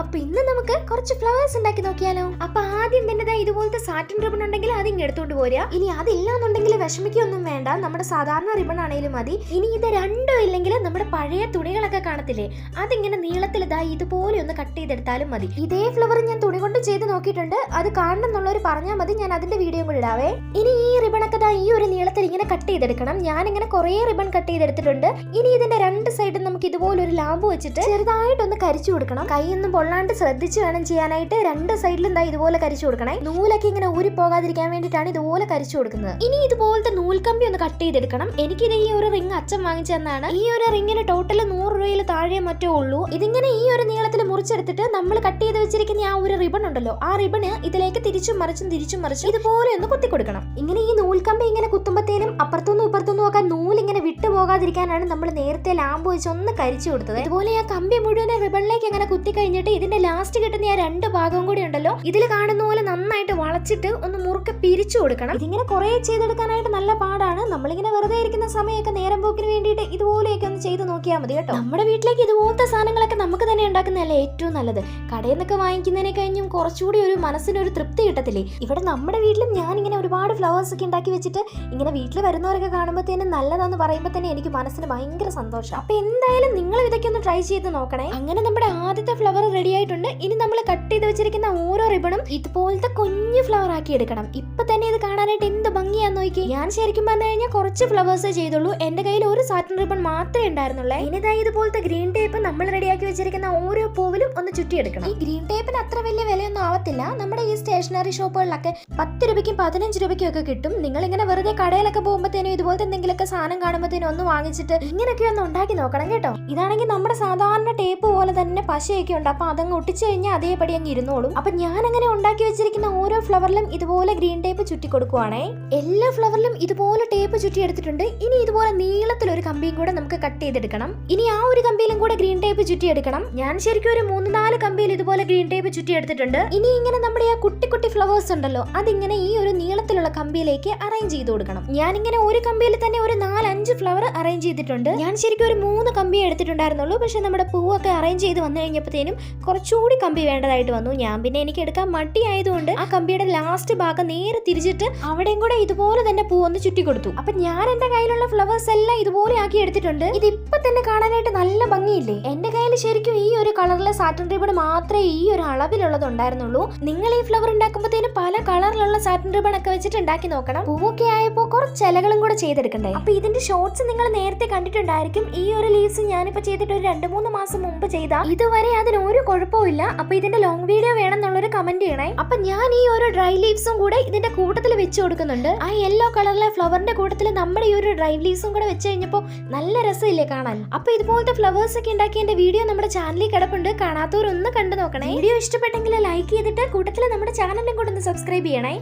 അപ്പൊ ഇന്ന് നമുക്ക് കുറച്ച് ഫ്ലവേഴ്സ് ഉണ്ടാക്കി നോക്കിയാലോ? അപ്പൊ ആദ്യം തന്നെ ഇതുപോലത്തെ സാറ്റിൻ റിബൺ ഉണ്ടെങ്കിൽ അത് ഇങ്ങ് എടുത്തോണ്ട് പോരുക. ഇനി അതില്ലാന്നുണ്ടെങ്കിൽ വിഷമിക്കൊന്നും വേണ്ട. നമ്മുടെ സാധാരണ റിബൺ ആണെങ്കിലും മതി. ഇനി ഇത് രണ്ടും ഇല്ലെങ്കിൽ നമ്മുടെ പഴയ തുണികളൊക്കെ കാണത്തില്ലേ? അതിങ്ങനെ നീളത്തിൽ ഇതാ ഇതുപോലെ ഒന്ന് കട്ട് ചെയ്തെടുത്താലും മതി. ഇതേ ഫ്ലവർ ഞാൻ തുണി കൊണ്ട് ചെയ്ത് നോക്കിയിട്ടുണ്ട്. അത് കാണണം എന്നുള്ളവർ പറഞ്ഞാൽ മതി. ഞാൻ അതിന്റെ വീഡിയോ കൂടി ഇടാവേ. ഇനി ഈ റിബണൊക്കെ ദാ ഈ ഒരു നീളത്തിൽ ഇങ്ങനെ കട്ട് ചെയ്തെടുക്കണം. ഞാൻ ഇങ്ങനെ കുറേ റിബൺ കട്ട് ചെയ്തെടുത്തിട്ടുണ്ട്. ഇനി ഇതിന്റെ രണ്ട് സൈഡും നമുക്ക് ഇതുപോലെ ഒരു ലാമ്പ് വെച്ചിട്ട് ചെറുതായിട്ടൊന്ന് കരിച്ചു കൊടുക്കണം. കൈയൊന്നും പൊള്ളാണ്ട് ശ്രദ്ധിച്ച് വേണം ചെയ്യാനായിട്ട്. രണ്ട് സൈഡിലും ദാ ഇതുപോലെ കരിച്ചു കൊടുക്കണേ. നൂലൊക്കെ ഇങ്ങനെ ഊരി പോകാതിരിക്കാൻ വേണ്ടിയിട്ടാണ് ഇതുപോലെ കരിച്ചു കൊടുക്കുന്നത്. ഇനി ഇതുപോലത്തെ നൂൽക്കമ്പി ഒന്ന് കട്ട് ചെയ്തെടുക്കണം. എനിക്കിത് ഈ ഒരു റിംഗ് അച്ഛൻ വാങ്ങിച്ചു തന്നാണ്. ഈ ഒരു റിങ്ങിന് ടോട്ടൽ നൂറ് രൂപയിൽ താഴെ മറ്റേ ഉള്ളൂ. ഇതിങ്ങനെ ഈ ഒരു നീളത്തിൽ മുറിച്ചെടുത്തിട്ട് നമ്മൾ കട്ട് ചെയ്ത് വെച്ചിരിക്കുന്ന ആ ഒരു റിബൺ ഉണ്ടല്ലോ. ആ റിബണ് ഇതിലേക്ക് തിരിച്ചും മറിച്ചും തിരിച്ചും മറിച്ചും ഇതുപോലെ ഒന്ന് കുത്തി കൊടുക്കണം. ഇങ്ങനെ ഈ നൂൽക്കമ്പി ഇങ്ങനെ കുത്തുമ്പത്തേനും അപ്പുറത്തൊന്നും ഇപ്പുറത്തുനിന്നും ഒക്കെ നൂലിങ്ങനെ വിട്ടു പോകാതിരിക്കാനാണ് നമ്മൾ നേരത്തെ ലാമ്പ് വെച്ച് ഒന്ന് കരിച്ചു കൊടുത്തത്. ഇതുപോലെ ആ കമ്പി മുഴുവൻ റിബണിലേക്ക് അങ്ങനെ കുത്തി കഴിഞ്ഞിട്ട് ഇതിന്റെ ലാസ്റ്റ് കിട്ടുന്ന ആ രണ്ട് ഭാഗവും കൂടി ഉണ്ടല്ലോ. ഇതിൽ കാണുന്ന പോലെ നന്നായിട്ട് വളച്ചിട്ട് ഒന്ന് മുറുക്കെ പിരിച്ചു കൊടുക്കണം. ഇതിങ്ങനെ കുറെ ചെയ്തെടുക്കാനായിട്ട് നല്ല പാടാണ്. നമ്മളിങ്ങനെ വെറുതെ ഇരിക്കുന്ന സമയമൊക്കെ നേരം പോക്കിന് വേണ്ടിയിട്ട് ഇതുപോലെയൊക്കെ ഒന്ന് ചെയ്ത് നോക്കിയാൽ മതി കേട്ടോ. നമ്മുടെ വീട്ടിലേക്ക് ഇതുപോലത്തെ സാധനങ്ങളൊക്കെ നമുക്ക് തന്നെ ഉണ്ടാക്കുന്നതല്ലേ ഏറ്റവും നല്ലത്. കടയിൽ നിന്നൊക്കെ വാങ്ങിക്കുന്നതിനെ കഴിഞ്ഞും കുറച്ചുകൂടി ഒരു മനസ്സിനൊരു തൃപ്തി കിട്ടത്തില്ലേ? ഇവിടെ നമ്മുടെ വീട്ടിലും ഞാൻ ഇങ്ങനെ ഒരുപാട് ഫ്ലവേഴ്സ് ഒക്കെ ഉണ്ടാക്കി വെച്ചിട്ട് ഇങ്ങനെ വീട്ടിൽ വരുന്നവരൊക്കെ കാണുമ്പോൾ കാണുമ്പോഴത്തേനും നല്ലതാന്ന് പറയുമ്പോൾ തന്നെ എനിക്ക് മനസ്സിന് ഭയങ്കര സന്തോഷം. അപ്പൊ എന്തായാലും നിങ്ങൾ ഇതൊക്കെ ഒന്ന് ട്രൈ ചെയ്ത് നോക്കണേ. അങ്ങനെ നമ്മുടെ ആദ്യത്തെ ഫ്ലവർ റെഡി ആയിട്ടുണ്ട് ഇനി നമ്മൾ കട്ട് ചെയ്ത് വെച്ചിരിക്കുന്ന ഓരോ റിബണും ഇതുപോലത്തെ കുഞ്ഞു ഫ്ലവർ ആക്കി എടുക്കണം. ഇപ്പൊ തന്നെ ഇത് കാണാനായിട്ട് എന്ത് ഭംഗിയാന്ന് നോക്കി ഞാൻ ശരിക്കും പറഞ്ഞു കഴിഞ്ഞാൽ കുറച്ച് ഫ്ലവേഴ്സേ ചെയ്തുള്ളൂ. എന്റെ കയ്യിൽ ഒരു സാറ്റൻ റിബൺ മാത്രമേ ഉണ്ടായിരുന്നുള്ളൂ. ഇനിതായി ഇതുപോലത്തെ ഗ്രീൻ ടേപ്പ് നമ്മൾ റെഡിയാക്കി വെച്ചിരിക്കുന്ന ഓരോ പൂവിലും ഒന്ന് ചുറ്റിയെടുക്കണം. ഈ ഗ്രീൻ ടേപ്പിന് അത്ര വലിയ വിലയൊന്നും ആവത്തില്ല. നമ്മുടെ ഈ സ്റ്റേഷനറി ഷോപ്പുകളിലൊക്കെ പത്ത് രൂപയ്ക്കും പതിനഞ്ച് രൂപയ്ക്കും ഒക്കെ കിട്ടും. നിങ്ങൾ ഇങ്ങനെ വെറുതെ കടയിലൊക്കെ പോകുമ്പോഴത്തേനും ഇതുപോലത്തെ എന്തെങ്കിലുമൊക്കെ സാധനം കാണുമ്പോഴത്തേനും ഒന്ന് വാങ്ങിച്ചിട്ട് ഇങ്ങനെയൊക്കെ ഒന്ന് ഉണ്ടാക്കി നോക്കണം കേട്ടോ. ഇതാണെങ്കിൽ നമ്മുടെ സാധാരണ ടേപ്പ് പോലെ തന്നെ പശയൊക്കെ ഉണ്ട്. അപ്പൊ അതങ്ങ് ഒട്ടിച്ചു കഴിഞ്ഞാൽ അതേപടി അങ്ങ് ഇരുന്നോളും. അപ്പൊ ഞാൻ അങ്ങനെ ഉണ്ടാക്കി വെച്ചിരിക്കുന്ന ഓരോ ഫ്ലവറിലും ഇതുപോലെ ഗ്രീൻ ടേപ്പ് ചുറ്റി കൊടുക്കുവാണേ. എല്ലാ ഫ്ലവറിലും ഇതുപോലെ ടേപ്പ് ചുറ്റി എടുത്തിട്ടുണ്ട്. ഇനി ഇതുപോലെ നീളത്തിൽ ഒരു കമ്പിയും കൂടെ നമുക്ക് കട്ട് ചെയ്തെടുക്കണം. ഇനി ആ ഒരു കമ്പിയിലും കൂടെ ഗ്രീൻ ടേപ്പ് ചുറ്റി എടുക്കണം. ഞാൻ ശരിക്കും ഒരു മൂന്ന് നാല് കമ്പിയിൽ ഇതുപോലെ ഗ്രീൻ ടേപ്പ് ചുറ്റി എടുത്തിട്ടുണ്ട്. ഇനി ഇങ്ങനെ നമ്മുടെ ആ കുട്ടി കുട്ടി ഫ്ലവേഴ്സ് ഉണ്ടല്ലോ അതിങ്ങനെ ഈ ഒരു നീളത്തിലുള്ള കമ്പിയിലേക്ക് അറേഞ്ച് ചെയ്ത് കൊടുക്കണം. ഞാൻ ഇങ്ങനെ ഒരു കമ്പിയിൽ തന്നെ ഒരു നാലഞ്ച് ഫ്ലവർ അറേഞ്ച് ചെയ്തിട്ടുണ്ട്. ഞാൻ ശരിക്കും ഒരു മൂന്ന് കമ്പി എടുത്തിട്ടുണ്ടായിരുന്നുള്ളൂ. പക്ഷെ നമ്മുടെ പൂവൊക്കെ അറേഞ്ച് ചെയ്ത് വന്നു കഴിഞ്ഞപ്പോഴത്തേനും കുറച്ചുകൂടി കമ്പി വേണ്ടതായിട്ട് വന്നു. ഞാൻ പിന്നെ എനിക്ക് എടുക്കാൻ മടിയായതുകൊണ്ട് ആ കമ്പിയുടെ ലാസ്റ്റ് ഭാഗം നേരെ തിരിച്ചിട്ട് അവിടെയും കൂടെ ഇതുപോലെ തന്നെ പൂ ഒന്ന് ചുറ്റി കൊടുത്തു. അപ്പൊ ഞാൻ എന്റെ കയ്യിലുള്ള ഫ്ലവേഴ്സ് എല്ലാം ഇതുപോലെ ആക്കി എടുത്തിട്ടുണ്ട്. ഇത് ഇപ്പൊ തന്നെ കാണാനായിട്ട് നല്ല ഭംഗിയില്ലേ? എന്റെ കയ്യിൽ ശരിക്കും ഈ ഒരു കളറിലെ സാറ്റൻ റിബൺ മാത്രമേ ഈ ഒരു അളവിലുള്ളത് ഉണ്ടായിരുന്നുള്ളൂ നിങ്ങൾ ഈ ഫ്ലവർ ഉണ്ടാക്കുമ്പോഴത്തേനും പല കളറിലുള്ള സാറ്റിൻ റിബൺ ഒക്കെ വെച്ചിട്ട് ഉണ്ടാക്കി നോക്കണം. പൂവൊക്കെ ആയപ്പോൾ കുറച്ച് ഇലകളും കൂടെ ചെയ്തെടുക്കണ്ടേ? അപ്പൊ ഇതിന്റെ ഷോർട്സ് നിങ്ങൾ നേരത്തെ കണ്ടിട്ടുണ്ടായിരിക്കും. ഈ ഒരു ലീവ്സ് ഞാനിപ്പോ ചെയ്തിട്ട് ഒരു രണ്ട് മൂന്ന് മാസം മുമ്പ് ചെയ്ത. ഇതുവരെ അതിന് ഒരു കുഴപ്പമില്ല അപ്പൊ ഇതിന്റെ ലോങ് വീഡിയോ വേണം എന്നുള്ളൊരു കമന്റ് ചെയ്യണേ. അപ്പൊ ഞാൻ ഈ ഒരു ഡ്രൈ ലീവ്സും കൂടെ ഇതിന്റെ കൂട്ടത്തിൽ വെച്ച് കൊടുക്കുന്നുണ്ട്. ആ യെല്ലോ കളറിലെ ഫ്ലവറിന്റെ കൂട്ടത്തിൽ നമ്മുടെ ഈ ഒരു ഡ്രൈ ലീവ്സും കൂടെ വെച്ച് കഴിഞ്ഞപ്പോൾ നല്ല രസമില്ലേ കാണാൻ. അപ്പൊ ഇതുപോലത്തെ ഫ്ലവേഴ്സ് ഒക്കെ ഉണ്ടാക്കി എന്റെ വീഡിയോ നമ്മുടെ ചാനലിൽ കിടപ്പുണ്ട്. കാണാത്തവരൊന്ന് കണ്ടു നോക്കണേ. വീഡിയോ ഇഷ്ടപ്പെട്ടെങ്കിൽ ലൈക്ക് ചെയ്തിട്ട് കൂട്ടത്തിൽ നമ്മുടെ ചാനലും കൂടെ ഒന്ന് സബ്സ്ക്രൈബ് ചെയ്യണേ.